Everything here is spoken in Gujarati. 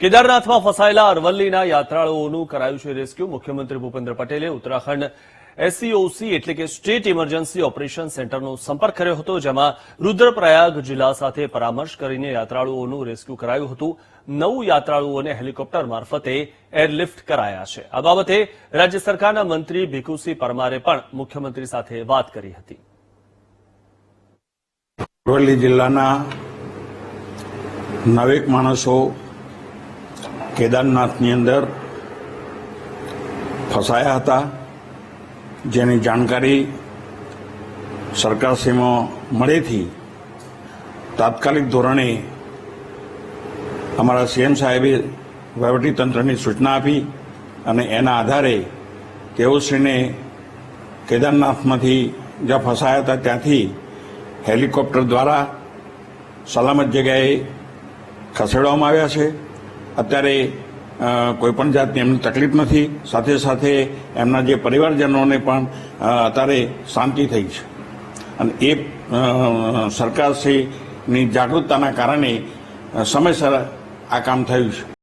કેદારનાથમાં ફસાયેલા અરવલ્લીના યાત્રાળુઓનું કરાયું છે રેસ્ક્યુ. મુખ્યમંત્રી ભૂપેન્દ્ર પટેલે ઉત્તરાખંડ એસસીઓસી એટલે કે સ્ટેટ ઇમરજન્સી ઓપરેશન સેન્ટરનો સંપર્ક કર્યો હતો, જેમાં રુદ્રપ્રયાગ જિલ્લા સાથે પરામર્શ કરીને યાત્રાળુઓનું રેસ્ક્યુ કરાયું હતું. નવ યાત્રાળુઓને હેલિકોપ્ટર મારફતે એરલિફ્ટ કરાયા છે. આ બાબતે રાજ્ય સરકારના મંત્રી ભીખુસિંહ પરમારે પણ મુખ્યમંત્રી સાથે વાત કરી હતી. અરવલ્લી જિલ્લાના નવેક માણસો કેદારનાથની અંદર ફસાયા હતા. જેની જાણકારી સરકારશ્રીમાં મળેથી તાત્કાલિક ધોરણે અમારા સીએમ સાહેબે વહીવટીતંત્રની સૂચના આપી અને એના આધારે તેઓશ્રીને કેદારનાથમાંથી જ્યાં ફસાયા હતા ત્યાંથી હેલિકોપ્ટર દ્વારા સલામત જગ્યાએ ખસેડવામાં આવ્યા છે. અત્યારે કોઈપણ જાતની એમને તકલીફ નથી. સાથે સાથે એમના જે પરિવારજનોને પણ અત્યારે શાંતિ થઈ છે. અને એ સરકારશ્રીની જાગૃતતાના કારણે સમયસર આ કામ થયું છે.